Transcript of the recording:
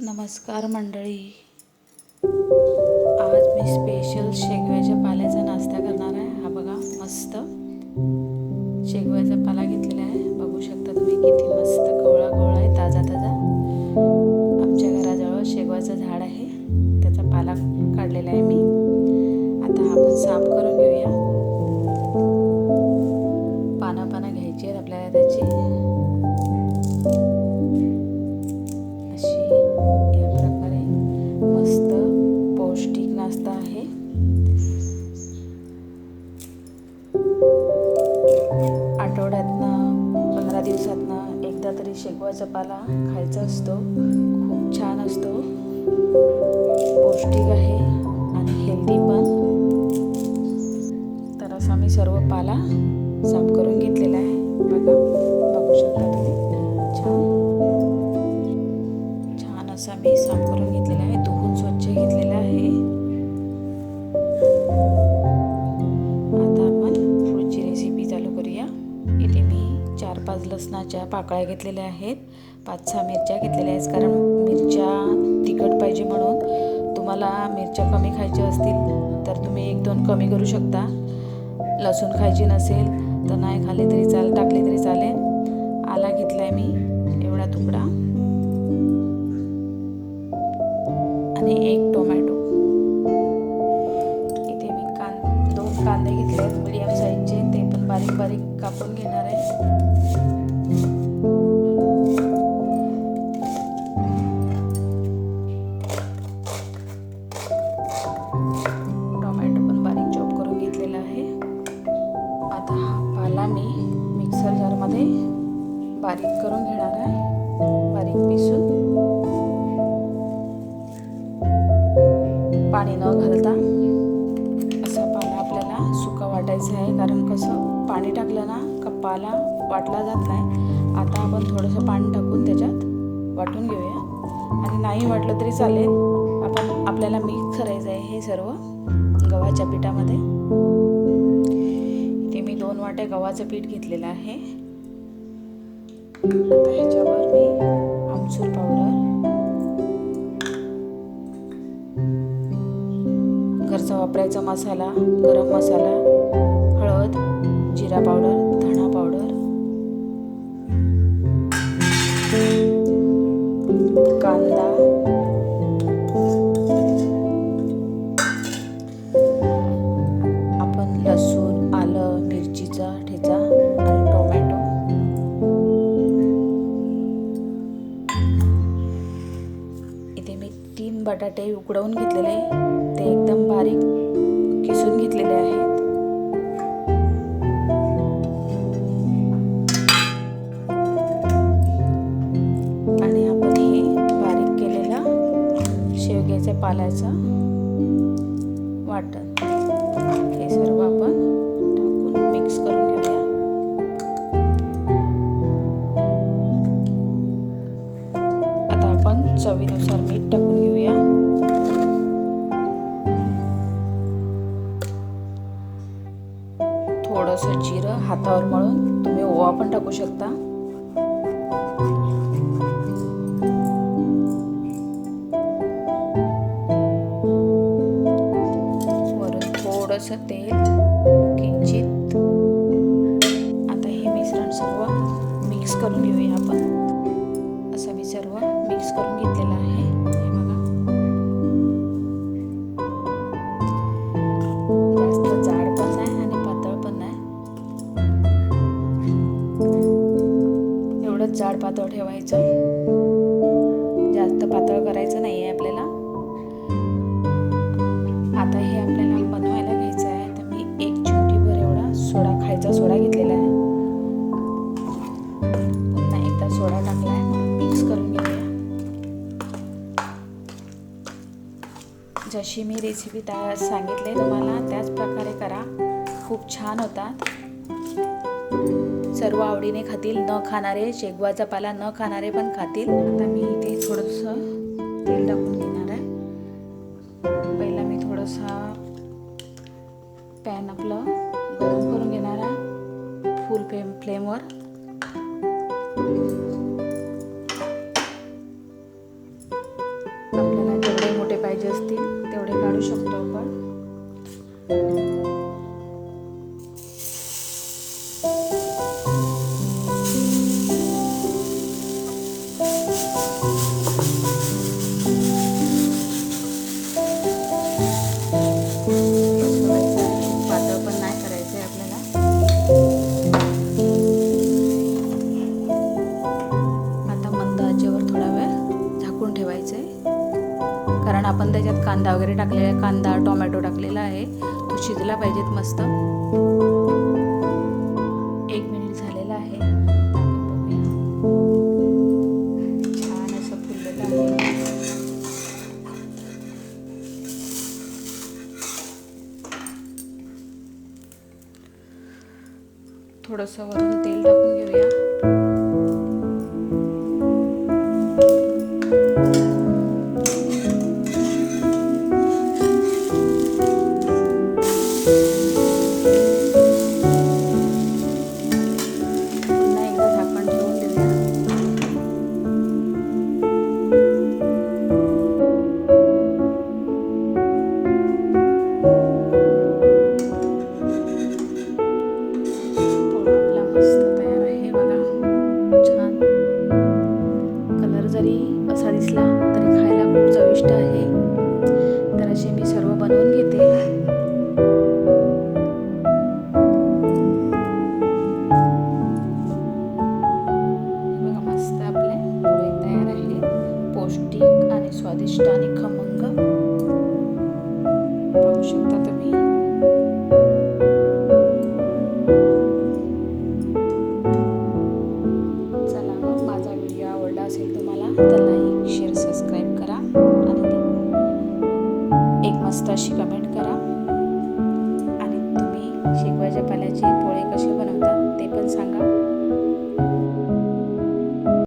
नमस्कार मंडळी. आज मी स्पेशल शेगव्याच्या पाल्याचा नाश्ता करणार आहे. हा बघा मस्त. शेगव्याचा पाला घेतलेला आहे. बघू शकता तुम्ही किती मस्त दिवसातनं एकदा तरी शेगवाचा पाला खायचा असतो. खूप छान असतो. पौष्टिक आहे आणि हेल्दी पण. तर असा मी सर्व पाला साफ करून घेतलेला आहे. बघा बघू शकता तुम्ही. छान. छान असा मी साफ करून लसणाच्या पाकळ्या घेतलेल्या आहेत. पाच सहा मिरच्या घेतलेल्या आहेत कारण मिरच्या तिखट पाहिजे म्हणून. तुम्हाला मिरच्या कमी खायच्या असतील तर तुम्ही एक दोन कमी करू शकता. लसूण खायची नसेल तर नाही खाली तरी चाल टाकली तरी चालेल. आला घेतला आहे मी एवढा तुकडा. आणि एक टोमॅटो. इथे मी कां दोन कांदे घेतले आहेत. मीडियम साईजचे. ते पण बारीक बारीक कापून घेणार आहे. बारीक करून घेणार आहे. बारीक पिसून. पाणी न घालता असा पाला आपल्याला सुका वाटायचा आहे. कारण कसं पाणी टाकलं ना का पाला वाटला जात नाही. आता आपण थोडंसं पाणी टाकून त्याच्यात वाटून घेऊया. आणि नाही वाटलं तरी चालेल. आपण आपल्याला मिक्स करायचं आहे हे सर्व गव्हाच्या पिठामध्ये. इथे मी दोन वाट्या गव्हाचं पीठ घेतलेलं आहे. आता ह्याच्यावर मी आमचूर पावडर घरचा वापरायचा मसाला गरम मसाला हळद जिरा पावडर बटाटे उकडवून घेतलेले ते एकदम बारीक किसून घेतलेले आहेत. आणि आपण हे बारीक केलेला शेवग्याच्या पाल्याचं वाटण. हे सर्व आपण टाकून मिक्स करून थोडंसं जिरं हातावर मळून तुम्ही ओवा पण टाकू शकता. वरून थोडंसं तेल किंचित. आता हे मिश्रण सर्व मिक्स करून घेऊया आपण. जाड पातळ ठेवायचं. जास्त पातळ करायचं नाही आहे आपल्याला. आता हे आपल्याला बनवायला घ्यायचं आहे. तर मी एक चिमटीभर एवढा सोडा खायचा सोडा घेतलेला आहे. पुन्हा एकदा सोडा टाकला आहे. म्हणून मिक्स करून घेऊया. जशी मी रेसिपी त्या सांगितले तुम्हाला त्याच प्रकारे करा. खूप छान होतात. सर्व आवडीने खातील. न खाणारे शेगवाचा पाला न खाणारे पण खातील. आता मी इथे थोडंसं तेल टाकून घेणार आहे. पहिला मी थोडासा पॅन आपलं गरम करून घेणार आहे. फुल फ्लेम फ्लेमवर. पाहिजे असतील तेवढे काढू शकतो. आपण त्याच्यात कांदा वगैरे टाकलेला आहे. कांदा टोमॅटो टाकलेला आहे. तो शिजला पाहिजेत मस्त. एक मिनिट झालेला आहे. छान असं फुललेलं आहे. थोडंसं वरून तेल टाकून घेऊया. आणि आणि खमंग. पाहू शकता तुम्ही. चला मग माझा व्हिडिओ आवडला असेल तुम्हाला तर लाईक शेअर सबस्क्राईब करा. आणि एक मस्त अशी कमेंट करा.